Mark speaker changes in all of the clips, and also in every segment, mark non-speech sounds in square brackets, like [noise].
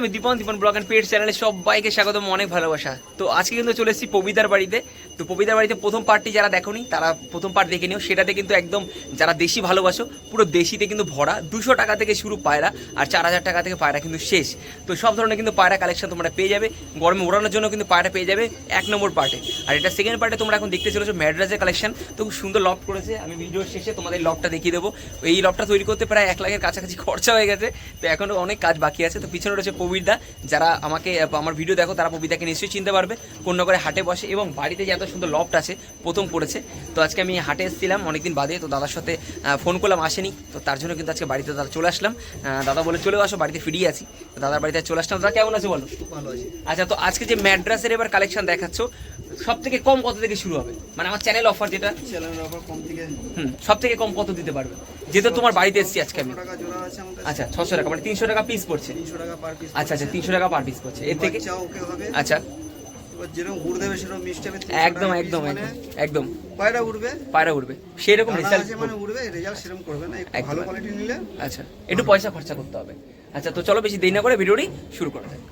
Speaker 1: আমি Dipan Dipan blog and paid চ্যানেলে সবাইকে স্বাগতম, অনেক ভালোবাসা। তো আজকে কিন্তু চলে এসেছি পবিতার বাড়িতে। তো পবিতার বাড়িতে প্রথম পার্টটি যারা দেখোনি, তারা প্রথম পার্ট দেখে নিও। সেটাতে কিন্তু একদম যারা দেশি ভালোবাসো, পুরো দেশিতে কিন্তু ভরা দুশো টাকা থেকে শুরু পায়রা আর চার হাজার টাকা থেকে পায়রা কিন্তু শেষ। তো সব ধরনের কিন্তু পায়রা কালেকশন তোমরা পেয়ে যাবে। গরমে ওড়ানোর জন্য কিন্তু পায়রা পেয়ে যাবে এক নম্বর পার্টে আর এটা সেকেন্ড পার্টে তোমরা এখন দেখতে চলেছো ম্যাড্রাসের কালেকশন তো খুব সুন্দর লফট করেছে। আমি ভিডিওর শেষে তোমাদের লফটটা দেখিয়ে দেবো। এই লফটটা তৈরি করতে প্রায় এক লাখের কাছাকাছি খরচা হয়ে গেছে। তো এখনও অনেক কাজ বাকি আছে। তো পিছনে রয়েছে প্রবীরদা যারা আমাকে আমার ভিডিও দেখো তারা প্রবীরদাকে নিশ্চয়ই চিনতে পারবে। করে হাটে বসে এবং বাড়িতে যে এত সুন্দর লফট আছে প্রথম পড়েছে। তো আজকে আমি হাটে এসেছিলাম অনেকদিন বাদে তো দাদার সাথে ফোন করলাম আসেনি। তো তার জন্য কিন্তু আজকে বাড়িতে দাদা চলে আসলাম। দাদা বলে চলে আসো বাড়িতে ফিরিয়ে আছি। তো দাদার বাড়িতে চলে আসলাম। দাদা কেমন আছে বলো?
Speaker 2: ভালো আছে।
Speaker 1: আচ্ছা তো আজকে যে ম্যাড্রাসের এবার কালেকশন দেখাচ্ছ সব থেকে কম কত থেকে শুরু হবে? মানে আমার চ্যানেল অফার যেটা
Speaker 2: চ্যানেলের অফার কম থেকে
Speaker 1: হুম সব থেকে কম কত দিতে পারবে? যেহেতু তোমার বাড়িতে এসেছি আজকে আমি। আচ্ছা ছশো টাকা মানে তিনশো টাকা পিস পড়ছে।
Speaker 2: টাকা পার পিস
Speaker 1: আচ্ছা আচ্ছা তিনশো টাকা পার পিস পড়ছে। এর থেকে
Speaker 2: হবে।
Speaker 1: আচ্ছা।
Speaker 2: সেরকম
Speaker 1: একদম একদম একদম
Speaker 2: পায়রা উঠবে
Speaker 1: পায়রা উঠবে সেই রকম
Speaker 2: দানা
Speaker 1: রেজাল্ট
Speaker 2: মানে উঠবে রেজাল্ট সেরকম করবে না একটু ভালো কোয়ালিটি নিলে।
Speaker 1: আচ্ছা একটু পয়সা খরচা করতে হবে। আচ্ছা তো চলো বেশি দেরি না করে ভিডিওটি শুরু করা যাক।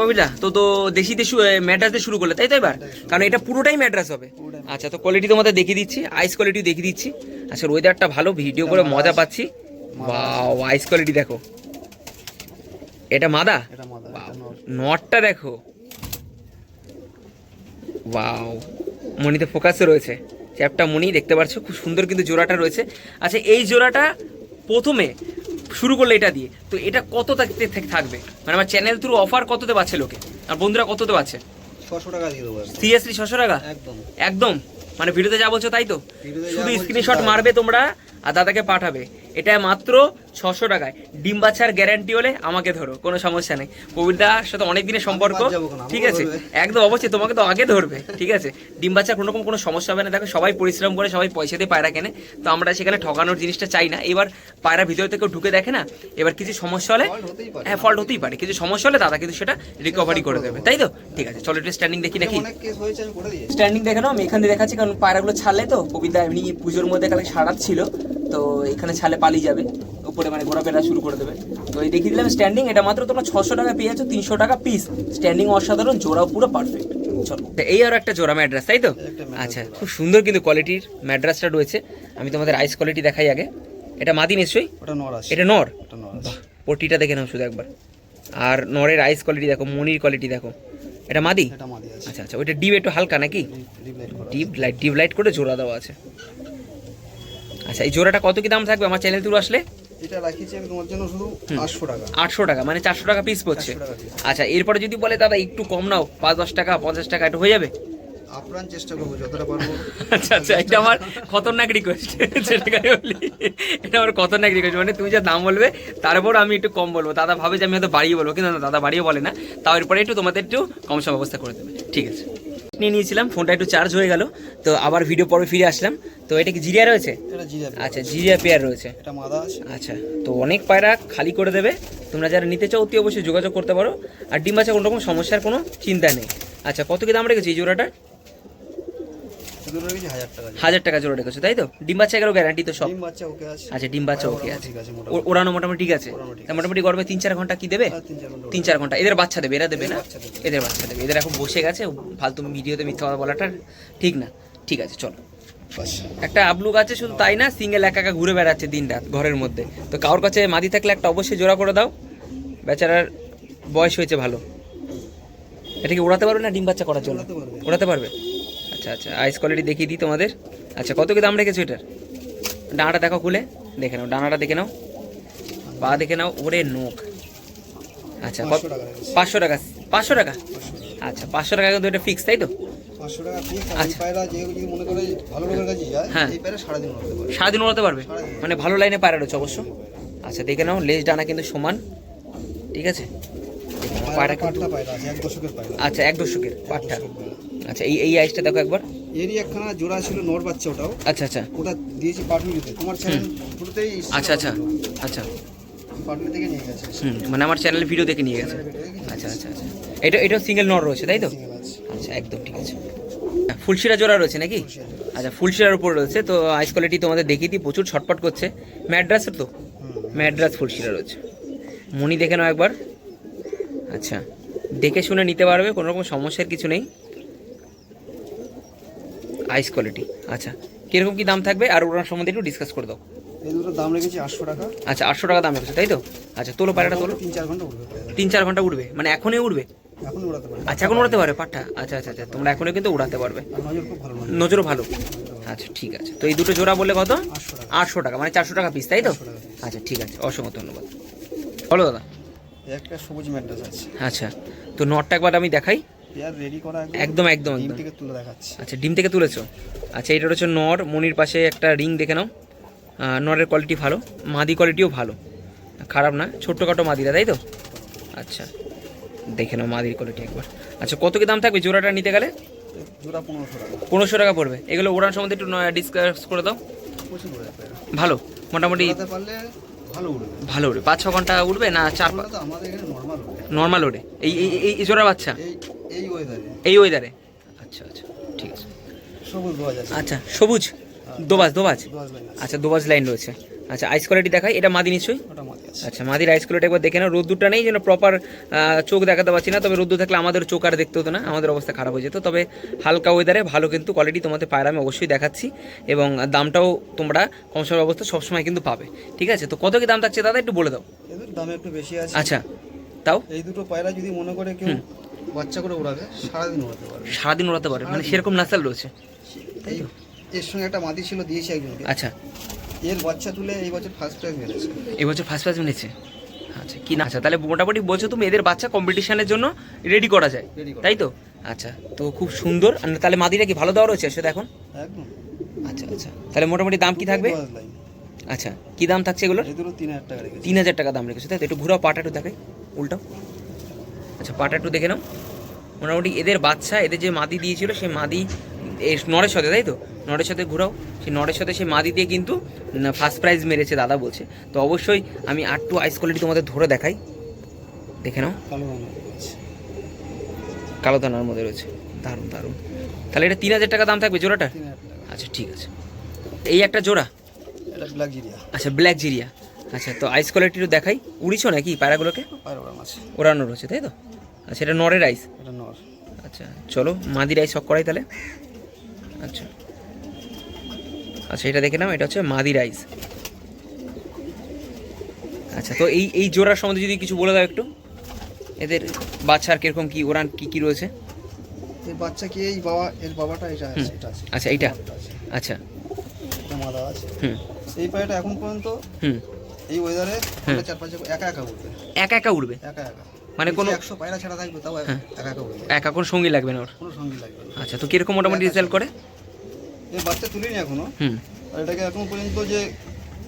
Speaker 1: ববিতা তো তো দেশিতে ম্যাড্রাস দিয়ে শুরু করলে তাই তো এবার? কারণ এটা পুরোটাই ম্যাড্রাস হবে। আচ্ছা তো কোয়ালিটি তোমাদের দেখিয়ে দিচ্ছি আইস কোয়ালিটি দেখিয়ে দিচ্ছি। আচ্ছা ওয়েদারটা ভালো ভিডিও করে মজা পাচ্ছি। বাও আইস কোয়ালিটি দেখো। এটা মাদা। নটটা দেখো। ওয়াও মনিতে ফোকাসে রয়েছে। চ্যাপটা মনি দেখতে পাচ্ছ খুব সুন্দর কিন্তু জোড়াটা রয়েছে। আচ্ছা এই জোড়াটা প্রথমে শুরু করলে এটা দিয়ে। তো এটা কত থাকবে? মানে আমার চ্যানেল থ্রু অফার কততে পাচ্ছে লোকে? আর বন্ধুরা কততে পাচ্ছে?
Speaker 2: ছশো টাকা দিয়ে দেবো
Speaker 1: সিরিয়াসলি ছশো টাকা?
Speaker 2: একদম।
Speaker 1: একদম? মানে ভিডিওতে যা বলছো তাই তো? শুধু স্ক্রিনশট মারবে তোমরা আর দাদাকে পাঠাবে। এটা মাত্র ছশো টাকায়। ডিম বাচ্চার গ্যারান্টি হলে আমাকে ধরো কোনো সমস্যা নেই। কবিরদার সাথে অনেক দিনের সম্পর্ক ঠিক আছে? একদম অবশ্যই তোমাকে তো আগে ধরবে ঠিক আছে? ডিম বাচ্চার কোনো রকম কোনো সমস্যা হবে না। দেখো সবাই পরিশ্রম করে সবাই পয়সা দিয়ে পায়রা কেনে তো আমরা সেখানে ঠকানোর জিনিসটা চাই না। এবার পায়রা ভিতর থেকে ঢুকে দেখে না এবার কিছু সমস্যা হলে। হ্যাঁ ফল্ট হতেই পারে। কিছু সমস্যা হলে দাদা কিন্তু সেটা রিকভারি করে দেবে। তাই তো? ঠিক আছে চলো একটু স্ট্যান্ডিং দেখি নাকি স্ট্যান্ডিং দেখে নাও আমি এখান দিয়ে দেখাচ্ছি কারণ পায়রাগুলো ছাড়লে তো কবিতা এমনি পুজোর মধ্যে কালে সারাত ছিল তো এখানে ছালে পালিয়ে যাবে। উপরে মানে ঘোরাফেরা শুরু করে দেবে। তো এই দেখিয়ে দিলাম স্ট্যান্ডিং এটা মাত্র তোমরা ছশো টাকা পেয়ে যাচ্ছ তিনশো টাকা পিস স্ট্যান্ডিং অসাধারণ জোড়াও পুরো পারফেক্ট চলো। এই আর একটা জোড়া ম্যাড্রাস তাই তো? আচ্ছা খুব সুন্দর কিন্তু কোয়ালিটির ম্যাড্রাসটা রয়েছে। আমি তোমাদের আইস কোয়ালিটি দেখাই আগে। এটা মাদি নিশ্চয়ই?
Speaker 2: ওটা নর
Speaker 1: এটা নর? পটিটা দেখে নাও শুধু একবার। আর নরের আইস কোয়ালিটি দেখো মনির কোয়ালিটি দেখো। এটা মাদি?
Speaker 2: এটা মাদি আছে।
Speaker 1: আচ্ছা আচ্ছা ওইটা ডিপ একটু হালকা নাকি? ডিপ লাইট ডিপ লাইট করে জোড়া দেওয়া আছে। আচ্ছা এই জোড়াটা কত কি দাম থাকবে? আমার চ্যানেল তুলে আসলে?
Speaker 2: এটা রাখিছি আমি তোমার জন্য শুধু টাকা।
Speaker 1: আটশো টাকা মানে চারশো টাকা পিস পড়ছে।
Speaker 2: 400।
Speaker 1: আচ্ছা এরপরে যদি বলে দাদা একটু কম নাও পাঁচ দশ টাকা পঞ্চাশ টাকা একটু হয়ে যাবে?
Speaker 2: আপ্রাণ চেষ্টা করব যতটা পারব। [laughs]
Speaker 1: আচ্ছা আচ্ছা এটা আমার খতরনাক রিকোয়েস্ট [laughs] সেটাকে বলি এটা আমার খতরনাক রিকোয়েস্ট মানে তুমি যা দাম বলবে তারপর আমি একটু কম বলব। দাদা ভাবে যে আমি হয়তো বাড়িয়ে বলব কিন্তু দাদা বাড়িয়ে বলে না। তাও এরপরে একটু তোমাদের একটু কম সম ব্যবস্থা করে দেবে। ঠিক আছে। নিয়ে নিয়েছিলাম ফোনটা একটু চার্জ হয়ে গেল তো আবার ভিডিও পরে ফিরে আসলাম। তো এটা কি জিরিয়া রয়েছে? আচ্ছা জিরিয়া পেয়ার রয়েছে।
Speaker 2: এটা মাদা আছে।
Speaker 1: আচ্ছা তো অনেক পায়রা খালি করে দেবে। তোমরা যারা নিতে চাও অতি অবশ্যই যোগাযোগ করতে পারো। আর ডিম বাচ্চা কোনো রকম সমস্যার কোনো চিন্তা নেই। আচ্ছা কত কি দাম রেখেছি এই জোড়াটা
Speaker 2: রেখেছি হাজার টাকা দিয়ে।
Speaker 1: হাজার টাকা জোড়া রেখেছো তাই তো? ডিম বাচ্চা এগুলো গ্যারান্টি তো সব।
Speaker 2: ডিম বাচ্চা ওকে আছে।
Speaker 1: আচ্ছা ডিম বাচ্চা ওকে আছে।
Speaker 2: ঠিক আছে
Speaker 1: ও-
Speaker 2: মোটামুটি
Speaker 1: ওড়ানো মোটামুটি ঠিক আছে। মোটামুটি গরমে তিন চার ঘণ্টা কি দেবে?
Speaker 2: তিন চার ঘণ্টা
Speaker 1: তিন চার ঘণ্টা। এদের বাচ্চা দেবে এরা দেবে না?
Speaker 2: এদের বাচ্চা দেবে।
Speaker 1: এদের এখন বসে গেছে ফালতু ভিডিওতে মিথ্যা কথা বলাটা ঠিক না। ঠিক আছে চলো। একটা আবলুক আছে শুধু তাই না সিঙ্গেল একা একা ঘুরে বেড়াচ্ছে দিন রাত ঘরের মধ্যে। তো কারোর কাছে মাদি থাকলে একটা অবশ্যই জোড়া করে দাও। বেচারার বয়স হয়েছে ভালো। এটা কি ওড়াতে পারবে না ডিম বাচ্চা করার জন্য?
Speaker 2: ওড়াতে পারবে।
Speaker 1: আচ্ছা আচ্ছা আইস কোয়ালিটি দেখিয়ে দিই তোমাদের। আচ্ছা কত কি দাম রেখেছো এটার? ডানাটা দেখো খুলে দেখে নাও ডানাটা দেখে নাও। পা দেখে নাও ওরে নোখ আচ্ছা
Speaker 2: পাঁচশো টাকা
Speaker 1: পাঁচশো টাকা আচ্ছা পাঁচশো টাকা কিন্তু এটা ফিক্স তাই তো? আচ্ছা। হ্যাঁ।
Speaker 2: সারাদিন
Speaker 1: ওড়াতে পারবে মানে ভালো লাইনে পায়রা রয়েছে অবশ্য। আচ্ছা দেখে নাও লেজ ডানা কিন্তু সমান। ঠিক আছে? পায়রা আচ্ছা এক দশকের পাটটা। আচ্টা এই এই আইসটা দেখো একবার।
Speaker 2: এরই একখানা জোড়া ছিল নর বাচ্চা ওটাও।
Speaker 1: আচ্ছা আচ্ছা।
Speaker 2: ওটা দিয়েছি পাটুলিতে তোমার চ্যানেল শুরুতেই
Speaker 1: আচ্ছা আচ্ছা আচ্ছা।
Speaker 2: পাটুলি থেকে নিয়ে গেছে।
Speaker 1: হুম মানে আমার চ্যানেল ভিডিও দেখে নিয়ে গেছে। আচ্ছা আচ্ছা আচ্ছা। এটা এটা সিঙ্গেল নর রয়েছে তাই তো? আচ্ছা একদম ঠিক আছে। ফুলশিরা জোড়া রয়েছে নাকি? আচ্ছা ফুলশিরার উপর রয়েছে। তো আইস কোয়ালিটি তোমাদের দেখিয়ে দিই প্রচুর ছটপট করছে। ম্যাড্রাসের তো? ম্যাড্রাস ফুলশিরা রয়েছে। মনি দেখে নাও একবার। আচ্ছা দেখে শুনে নিতে পারবে কোনো রকম সমস্যার কিছু নেই। Ice quality. আচ্ছা কীরকম কি দাম থাকবে? আর ওনার সম্বন্ধে একটু ডিসকাস করে দাও।
Speaker 2: এই দুটো দাম রেখেছি আটশো টাকা।
Speaker 1: আচ্ছা আটশো টাকা দাম রেখেছো তাই তো? আচ্ছা তোলো পায়রাটা তোলো।
Speaker 2: তিন চার ঘণ্টা উঠবে।
Speaker 1: তিন চার ঘণ্টা উঠবে মানে এখনই উঠবে
Speaker 2: এখন উড়াতে পারে
Speaker 1: আচ্ছা এখন উড়াতে পারবে পাঠা আচ্ছা আচ্ছা আচ্ছা তোমরা এখনই কিন্তু উড়াতে পারবে। নজরও ভালো। আচ্ছা ঠিক আছে। তো এই দুটো জোড়া বললে কত?
Speaker 2: আটশো টাকা।
Speaker 1: মানে চারশো টাকা পিস তাই তো?
Speaker 2: 800 টাকা piece।
Speaker 1: আচ্ছা ঠিক আছে অসংখ্য ধন্যবাদ। বলো দাদা।
Speaker 2: একটা সবুজ ম্যাড্রাস আছে।
Speaker 1: আচ্ছা তো নটটা একবার আমি দেখাই।
Speaker 2: পেয়ার রেডি করা
Speaker 1: একদম একদম
Speaker 2: ডিম থেকে তুলে দেখাচ্ছি।
Speaker 1: আচ্ছা ডিম থেকে তুলেছো। আচ্ছা এটা হচ্ছে নর মনির পাশে একটা রিং দেখে নাও। নরের কোয়ালিটি ভালো মাদি কোয়ালিটিও ভালো। খারাপ না ছোট্টখাটো মাদিরা তাই তো? আচ্ছা দেখে নাও মাদির কোয়ালিটি একবার। আচ্ছা কত কি দাম থাকবে? জোড়াটা নিতে গেলে?
Speaker 2: জোড়া পনেরোশো টাকা।
Speaker 1: পনেরোশো টাকা পড়বে। এগুলো ওড়ান সম্বন্ধে একটু ডিসকাস করে দাও। ভালো মোটামুটি
Speaker 2: ভালো উড়বে।
Speaker 1: ভালো উড়বে। পাঁচ ছ ঘণ্টা উঠবে না চার
Speaker 2: নর্মাল
Speaker 1: ওড়ে এই- এই জোড়া বাচ্চা?
Speaker 2: এই ওয়েদারে
Speaker 1: এই ওয়েদারে আচ্ছা আচ্ছা ঠিক আছে।
Speaker 2: সবুজ দোয়া যাচ্ছে।
Speaker 1: আচ্ছা সবুজ? দোবাজ দোবাজ? আচ্ছা দোবাজ লাইন রয়েছে। আচ্ছা আইস কোয়ালিটি দেখাই। এটা মাদি নিশ্চয়ই?
Speaker 2: আছে।
Speaker 1: আচ্ছা মাদির আইস কোয়ালিটি একবার দেখে নাও। রোদ্দুরটা নেই যেন প্রপার চোখ দেখাতে পারছি না। তবে রোদ্দুর থাকলে আমাদের চোখ আর দেখতে হতো না। আমাদের অবস্থা খারাপ হয়ে যেত। তবে হালকা ওয়েদারে ভালো কিন্তু কোয়ালিটি তোমাদের পায়রা আমি অবশ্যই দেখাচ্ছি। এবং দামটাও তোমরা কম সময় অবস্থা সবসময় কিন্তু পাবে। ঠিক আছে? তো কত কি দাম থাকছে দাদা? একটু বলে দাও।
Speaker 2: দাম একটু বেশি আছে।
Speaker 1: আচ্ছা তাও?
Speaker 2: এই দুটো পায়রা যদি মনে করে কেউ বাচ্চা করে উড়াবে সারাদিন উড়াতে পারবে।
Speaker 1: সারাদিন ওড়াতে পারে মানে সেরকম নাসাল রয়েছে?
Speaker 2: এই এর সঙ্গে একটা মাদি ছিল দিয়েছি একজনকে।
Speaker 1: আচ্ছা।
Speaker 2: এর বাচ্চা তুলে এই বছর ফার্স্ট প্রাইজ মেরেছে।
Speaker 1: এবছর ফার্স্ট প্রাইজ নিয়েছে আচ্ছা কি না আচ্ছা তাহলে মোটামুটি বলছো তুমি এদের বাচ্চা কম্পিটিশনের জন্য রেডি করা যায়। তাই তো? আচ্ছা তো খুব সুন্দর। আর তাহলে মাদিরা কি ভালো দেওয়া রয়েছে সেটা এখন
Speaker 2: একদম।
Speaker 1: আচ্ছা আচ্ছা। তাহলে মোটামুটি দাম কি থাকবে? আচ্ছা কি দাম থাকছে
Speaker 2: এই দুটো তিন হাজার টাকা
Speaker 1: তিন হাজার টাকা দাম রেখেছে তাই তো? একটু ঘুরাও পাটা একটু দেখাই উল্টাও আচ্ছা পাটা একটু দেখে নাও। মোটামুটি এদের বাচ্চা এদের যে মাদি দিয়েছিল সেই মাদি এর নরের সাথে তাই তো? নরের সাথে ঘুরাও। সেই নরের সাথে সেই মাদি দিয়ে কিন্তু ফার্স্ট প্রাইজ মেরেছে দাদা বলছে। তো অবশ্যই আমি আর টু আইস কোয়ালিটি তোমাদের ধরে দেখাই। দেখে নাও।
Speaker 2: কালো
Speaker 1: দানার মধ্যে রয়েছে। দারুণ দারুণ। তাহলে এটা তিন হাজার টাকা দাম থাকবে
Speaker 2: টাকা।
Speaker 1: আচ্ছা ঠিক আছে। এই একটা জোড়া?
Speaker 2: এটা ব্ল্যাক জিরিয়া
Speaker 1: আচ্ছা ব্ল্যাক জিরিয়া আচ্ছা তো আইস কোয়ালিটিরও দেখাই। উড়িছো নাকি পায়রাগুলোকে?
Speaker 2: ওড়ান
Speaker 1: ওড়ানো রয়েছে তাই তো? আচ্ছা এটা নরের আইস
Speaker 2: এটা নর।
Speaker 1: আচ্ছা চলো মাদির আইস শখ করাই তাহলে। আচ্ছা। আচ্ছা এটা দেখে নাও এটা হচ্ছে মাদির আইস আচ্ছা তো এই এই জোড়ার সম্বন্ধে যদি কিছু বলে দাও একটু। এদের বাচ্চার কীরকম কি ওরান কি কি রয়েছে?
Speaker 2: এই বাচ্চা কি এই বাবা এর বাবাটা এটা আছে এটা আছে।
Speaker 1: আচ্ছা এইটা? আচ্ছা।
Speaker 2: এটা মাদা আছে।
Speaker 1: হুম।
Speaker 2: এই পায়রাটা এখন পর্যন্ত
Speaker 1: হুম।
Speaker 2: এই ওয়েদারে চার পাঁচ একা একা উঠবে
Speaker 1: একা একা উড়বে
Speaker 2: একা একা।
Speaker 1: মানে কোনো-
Speaker 2: একশো পায়রা ছাড়া থাকবে তাও
Speaker 1: হ্যাঁ।
Speaker 2: একা একা উঠবে
Speaker 1: একা কোনো সঙ্গী লাগবে না ওর?
Speaker 2: কোনো সঙ্গী লাগবে না।
Speaker 1: আচ্ছা তো কীরকম মোটামুটি রেজাল্ট করে?
Speaker 2: এই বাচ্চা তুলিনি এখনও।
Speaker 1: হুম।
Speaker 2: আর এটাকে এখন পর্যন্ত যে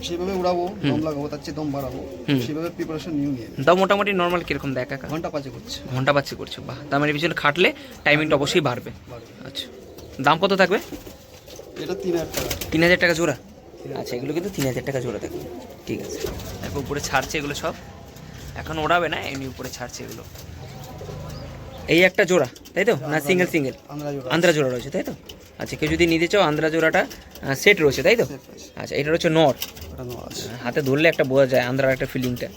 Speaker 2: সেভাবে উড়াবো দম লাগাবো তার চেয়ে দম বাড়াবো। সেভাবে প্রিপারেশন নিউ নিয়ে
Speaker 1: দাও মোটামুটি নর্মাল কীরকম দেখ একা?
Speaker 2: ঘণ্টা পাঁচে করছে
Speaker 1: ঘণ্টা পাচ্ছে করছ বাহ। তার মানে পিছনে খাটলে টাইমিংটা অবশ্যই বাড়বে।
Speaker 2: বাড়বে।
Speaker 1: আচ্ছা। দাম কত থাকবে?
Speaker 2: এটা তিন হাজার টাকা।
Speaker 1: তিন হাজার টাকা জোড়া? আচ্ছা এগুলো কিন্তু তিন হাজার টাকা জোড়া থাকবে ঠিক আছে। দেখো উপরে ছাড়ছে এগুলো সব। এখন ওড়াবে না এমনি উপরে ছাড়ছে এগুলো। এই একটা জোড়া তাই তো? না সিঙ্গেল সিঙ্গেল
Speaker 2: আন্দ্রা জোড়া।
Speaker 1: রয়েছে তাই তো? আচ্ছা কেউ যদি নিতে চাও আন্দ্রা জোড়াটা সেট রয়েছে তাই তো? আচ্ছা এটা হচ্ছে নর। হাতে ধরলে একটা বোঝা যায় আন্ধ্রার একটা ফিলিংটা।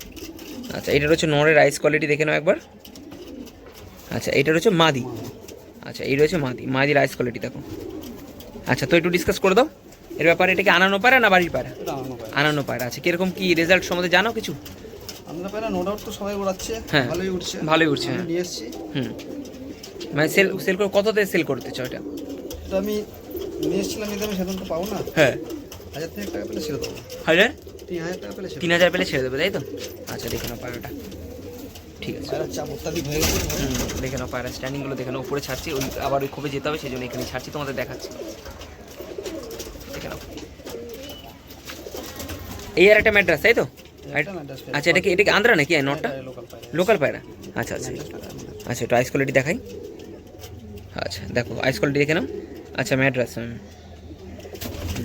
Speaker 1: আচ্ছা এটা হচ্ছে নরের আইস কোয়ালিটি দেখে নাও একবার। আচ্ছা এটা রয়েছে মাদি। আচ্ছা এই রয়েছে মাদি। মাদির আইস কোয়ালিটি দেখো। আচ্ছা তো একটু ডিসকাস করে দাও। এর ব্যাপারে এটাকে আনানো পারে না বাড়ির
Speaker 2: এটা আনানো
Speaker 1: আনানো পায়রা আচ্ছা কীরকম কি রেজাল্ট সম্বন্ধে জানো কিছু?
Speaker 2: আন্দ্রা পায়রা নো ডাউট তো সবাই উড়াচ্ছে
Speaker 1: হ্যাঁ।
Speaker 2: ভালোই উঠছে।
Speaker 1: ভালোই উঠছে, হ্যাঁ।
Speaker 2: নিয়ে এসেছি।
Speaker 1: হুম। মানে সেল সেল করে কততে সেল করতে চাও এটা?
Speaker 2: এটা আমি নিয়ে এসেছিলাম কিন্তু আমি সেদিন তো পাবো না।
Speaker 1: হ্যাঁ।
Speaker 2: হাজার তিন টাকা পেলে ছেড়ে দেবো।
Speaker 1: হাজার?
Speaker 2: তিন হাজার টাকা পেলে ছেড়ে
Speaker 1: তিন হাজার পেলে ছেড়ে দেবে তাই তো? আচ্ছা দেখে নাও পায়রাটা। ঠিক আছে।
Speaker 2: পায়রার চাপ অত্যাধিক হয়ে গেছে।
Speaker 1: দেখে নাও পায়রা স্ট্যান্ডিংগুলো দেখে নাও। উপরে ছাড়ছি ওই আবার ওই খোপে যেতে হবে সেই জন্য এখানে ছাড়ছি তোমাদের দেখাচ্ছি দেখে নাও এই আর একটা ম্যাড্রাস তাই তো। আচ্ছা এটা কি এটা কি আন্ধ্রা নাকি? নটটা?
Speaker 2: লোকাল পায়রা।
Speaker 1: আচ্ছা আচ্ছা। আচ্ছা একটু আইস কোয়ালিটি দেখাই। আচ্ছা দেখো আইস কোয়ালিটি দেখে নাও। আচ্ছা ম্যাড্রাস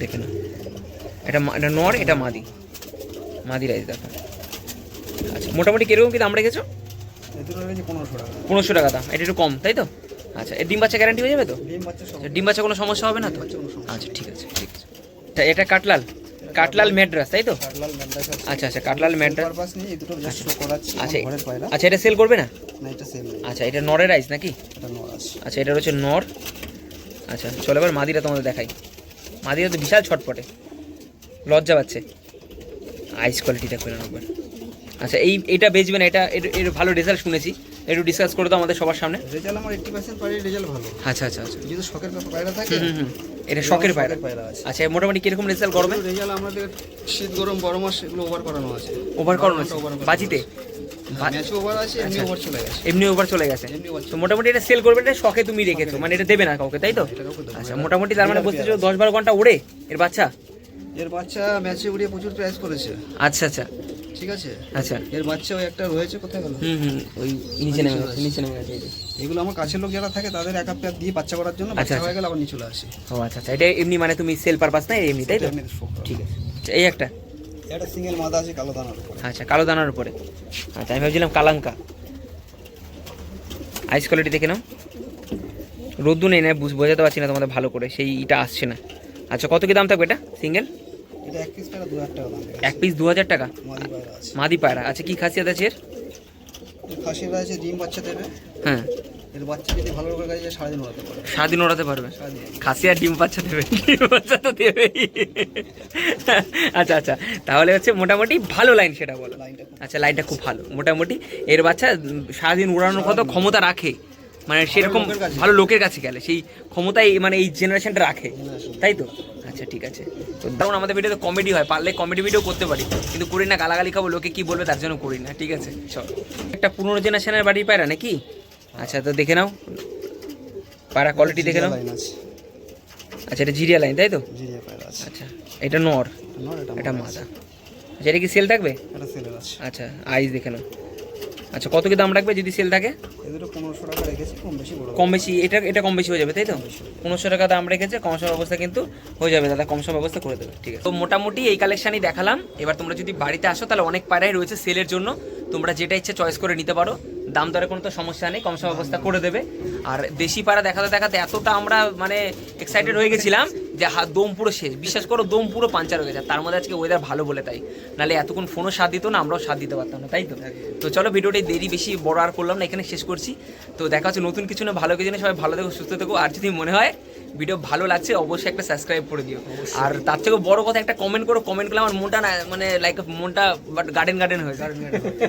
Speaker 1: দেখে নাও। এটা এটা নর এটা মাদি। মাদি রাইস দেখো। আচ্ছা মোটামুটি কীরকম কি দাম রেখেছো?
Speaker 2: পনেরোশো টাকা।
Speaker 1: দাম এটা একটু কম তাই তো? আচ্ছা এর ডিম বাচ্চা গ্যারান্টি হয়ে যাবে তো?
Speaker 2: ডিম বাচ্চা
Speaker 1: আচ্ছা, কোনো সমস্যা হবে না তো? আচ্ছা ঠিক আছে ঠিক আছে। এটা কাটলাল? কাটলাল ম্যাড্রাস তাই তো? আচ্ছা আচ্ছা কাটলাল ম্যাড্রাস। আচ্ছা
Speaker 2: পায়রা।
Speaker 1: আচ্ছা এটা সেল করবে না? আচ্ছা এটা নরের আইস নাকি?
Speaker 2: এটা নর আছে
Speaker 1: আচ্ছা এটা হচ্ছে নর। আচ্ছা চলো এবার মাদিরা তোমাদের দেখাই। মাদিরা তো বিশাল ছটপটে। লজ্জা পাচ্ছে। আইস কোয়ালিটিটা করে একবার। আচ্ছা এই এটা বেচবে না এটা এর ভালো রেজাল্ট শুনেছি। একটু ডিসকাস করে দাও আমাদের সবার সামনে।
Speaker 2: রেজাল্ট আমার এইটটি পার্সেন্ট পায়রা রেজাল্ট ভালো।
Speaker 1: আচ্ছা আচ্ছা আচ্ছা।
Speaker 2: যেহেতু শখের পায়রা থাকে
Speaker 1: হুম এটা শখের পায়রা।
Speaker 2: পায়রা আছে।
Speaker 1: আচ্ছা মোটামুটি কীরকম রেজাল্ট গরমে?
Speaker 2: রেজাল্ট আমাদের শীত গরম বড় মাস এগুলো ওভার করানো আছে।
Speaker 1: ওভার করানো আছে? বাজিতে?
Speaker 2: আছে। এমনি
Speaker 1: আচ্ছা।
Speaker 2: ওভার চলে গেছে।
Speaker 1: এমনি ওভার চলে গেছে। তো মোটামুটি এটা সেল করবে এটা শখে তুমি রেখেছো। মানে এটা দেবে না কাউকে তাই তো। আচ্ছা মোটামুটি তার মানে
Speaker 2: এটা
Speaker 1: বলতে দশ বারো ঘণ্টা ওড়ে এর বাচ্চা?
Speaker 2: এর বাচ্চা ম্যাচে উড়িয়ে প্রচুর প্রাইস করেছে।
Speaker 1: আচ্ছা আচ্ছা।
Speaker 2: ঠিক আছে?
Speaker 1: আচ্ছা।
Speaker 2: এর বাচ্চা ওই একটা রয়েছে কোথায় গেল?
Speaker 1: হুম হুম ওই নিচে নেমে গেছে নিচে নেমে গেছে
Speaker 2: এগুলো আমার কাছের লোক যারা থাকে তাদের এক পেয়ার দিয়ে বাচ্চা করার জন্য
Speaker 1: আচ্ছা,
Speaker 2: বাচ্চা
Speaker 1: আচ্ছা।
Speaker 2: হয়ে গেলে আবার নিয়ে চলে আসে।
Speaker 1: ও আচ্ছা আচ্ছা। এটা এমনি মানে তুমি সেল পারপাস না এমনি তাই তো। ঠিক আছে। আচ্ছা, এই একটা?
Speaker 2: একটা সিঙ্গেল মাদা আছে কালো দানার উপরে।
Speaker 1: আচ্ছা কালো দানার উপরে। আচ্ছা আমি ভাবছিলাম কালাঙ্কা। আইস কোয়ালিটি দেখে নাও। রোদ্দু নেই না বুঝ বোঝাতে পারছি না তোমাদের ভালো করে সেই ইটা আসছে না। আচ্ছা কত কি দাম থাকবে এটা? সিঙ্গেল
Speaker 2: এটা এক পিস দু হাজার টাকা দাম।
Speaker 1: এক পিস দু হাজার টাকা?
Speaker 2: মাদি পায়রা আছে।
Speaker 1: মাদি পায়রা আচ্ছা কি খাসিয়াত আছে এর?
Speaker 2: খাসিরা আছে ডিম বাচ্চা দেবে।
Speaker 1: হ্যাঁ।
Speaker 2: এর বাচ্চা যদি ভালো করে কাজে সারাদিন ওড়াতে পারে
Speaker 1: সারাদিন ওড়াতে পারবে?
Speaker 2: সারাদিন।
Speaker 1: খাসি আর ডিম বাচ্চা দেবে? ডিম বাচ্চা তো দেবেই। আচ্ছা আচ্ছা। তাহলে হচ্ছে মোটামুটি ভালো লাইন সেটা বলো। আচ্ছা লাইনটা খুব ভালো। মোটামুটি এর বাচ্চা সারাদিন উড়ানোর কত ক্ষমতা রাখে। মানে সেরকম ভালো লোকের কাছে গেলে। সেই ক্ষমতাই মানে এই জেনারেশনটা রাখে। তাই তো? আচ্ছা ঠিক আছে। তো ধরুন আমাদের ভিডিওতে কমেডি হয় পারলে কমেডি ভিডিও করতে পারি। কিন্তু করি না গালাগালি খাব লোকে কি বলবে তার জন্য করি না ঠিক আছে? চল। একটা পুরনো জেনারেশনের বাড়ির পায়রা নাকি? আচ্ছা তো দেখে নাও। পায়রা কোয়ালিটি দেখে নাও। আচ্ছা এটা জিরিয়া লাইন তাই তো? আচ্ছা এটা নর।
Speaker 2: এটা মাদা
Speaker 1: আচ্ছা এটা কি সেল থাকবে?
Speaker 2: এটা সেলের আছে।
Speaker 1: আচ্ছা আইস দেখে নাও। আচ্ছা কত কি দাম রাখবে যদি সেল থাকে?
Speaker 2: এ দুটো পনেরোশো টাকা রেখেছি কম বেশি
Speaker 1: কম বেশি এটা এটা কম বেশি হয়ে যাবে তাই তো? পনেরোশো টাকা দাম রেখেছে কম সম ব্যবস্থা কিন্তু হয়ে যাবে দাদা কম সম ব্যবস্থা করে দেবে ঠিক আছে? তো মোটামুটি এই কালেকশনই দেখালাম। এবার তোমরা যদি বাড়িতে আসো তাহলে অনেক পায়রাই রয়েছে সেলের জন্য। তোমরা যেটা ইচ্ছে চয়েস করে নিতে পারো। দাম দরে কোনো তো সমস্যা নেই কম সম ব্যবস্থা করে দেবে। আর দেশি পায়রা দেখাতে দেখাতে এতটা আমরা মানে এক্সাইটেড হয়ে গেছিলাম যে হাত দম পুরো শেষ। বিশ্বাস করো দম পুরো পাঞ্চার হয়ে গেছে। তার মধ্যে আজকে ওয়েদার ভালো বলে তাই। নাহলে এতক্ষণ ফোনও স্বাদ দিত না আমরাও স্বাদ দিতে পারতাম না তাই তো? তো চলো ভিডিওটি দেরি বেশি বড় আর করলাম না এখানে শেষ করছি। তো দেখা হচ্ছে নতুন কিছু না ভালো কিছু না সবাই ভালো থেকো সুস্থ থেকো। আর যদি মনে হয় ভিডিও ভালো লাগছে অবশ্যই একটা সাবস্ক্রাইব করে দিও। আর তার থেকেও বড় কথা একটা কমেন্ট করো কমেন্ট করলে আমার মনটা না মানে লাইক মনটা বাট গার্ডেন গার্ডেন হয়ে যায়।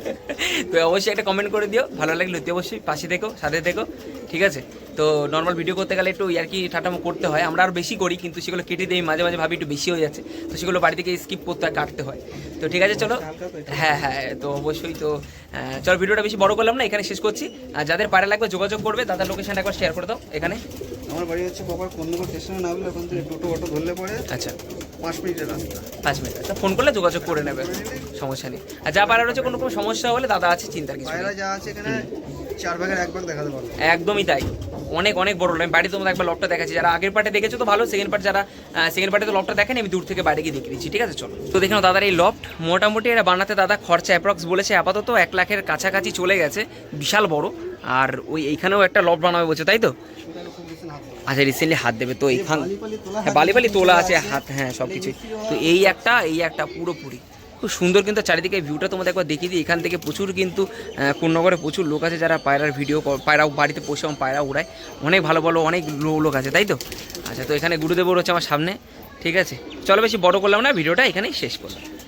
Speaker 1: [laughs] তো অবশ্যই একটা কমেন্ট করে দিও ভালো লাগলে অতি অবশ্যই পাশে থেকো সাথে দেখো ঠিক আছে? তো নর্মাল ভিডিও করতে গেলে একটু আর কি ঠাটামো করতে হয়। আমরা আরও বেশি করি কিন্তু সেগুলো কেটে দিই মাঝে মাঝে ভাবি একটু বেশি হয়ে যাচ্ছে। তো সেগুলো বাড়ি থেকে স্কিপ করতে হয় কাটতে হয়। তো ঠিক আছে চলো। হ্যাঁ হ্যাঁ তো অবশ্যই তো চলো ভিডিওটা বেশি বড় করলাম না এখানে শেষ করছি। আর যাদের পাড়া লাগবে যোগাযোগ করবে দাদার লোকেশনটা একবার শেয়ার করে দাও এখানে।
Speaker 2: আমার বাড়ি হচ্ছে প্রপার কোন্নগর স্টেশনে নামলে ওখান থেকে টোটো অটো ধরলে পরে
Speaker 1: আচ্ছা।
Speaker 2: পাঁচ মিনিটের রাস্তা।
Speaker 1: পাঁচ মিনিট আচ্ছা ফোন করলে যোগাযোগ করে নেবে সমস্যা নেই। আর যা পাড়া রয়েছে কোনো কোনো সমস্যা হলে দাদা আছে চিন্তার কিছু নেই।
Speaker 2: যা আছে এখানে চার ভাগের এক ভাগ দেখাতে পারব।
Speaker 1: একদমই তাই। অনেক অনেক বড় আমি বাড়িতে তোমাদের একবার লবটা দেখাচ্ছি। যারা আগের পার্টে দেখেছ তো ভালো সেকেন্ড পার্ট যারা সেকেন্ড পার্টে তো লবটা দেখেনি, আমি দূর থেকে বাইরে গিয়ে দেখে দিচ্ছি ঠিক আছে, চলো। তো দেখো দাদার এই লফট মোটামুটি এটা বানাতে দাদা খরচা অ্যাপ্রক্স বলেছে আপাতত এক লাখের কাছাকাছি চলে গেছে, বিশাল বড়। আর ওই এইখানেও একটা লফট বানাবে বলছে, তাই তো। আচ্ছা রিসেন্টলি হাত দেবে, তো এইখান হ্যাঁ বালি বালি তোলা আছে, হাত হ্যাঁ সব কিছুই তো এই একটা এই একটা পুরোপুরি। খুব সুন্দর কিন্তু চারিদিকে ভিউটা তোমাদের একবার দেখিয়ে দিই। এখান থেকে প্রচুর কিন্তু আহ, প্রচুর লোক আছে যারা পায়রার ভিডিও পায়রা বাড়িতে পোষে এবং পায়রা উড়ায়। অনেক ভালো ভালো অনেক লোক আছে তাই তো? আচ্ছা তো এখানে গুরুদেব রয়েছে আমার সামনে ঠিক আছে? চলো বেশি বড় করলাম না ভিডিওটা এখানেই শেষ করলাম।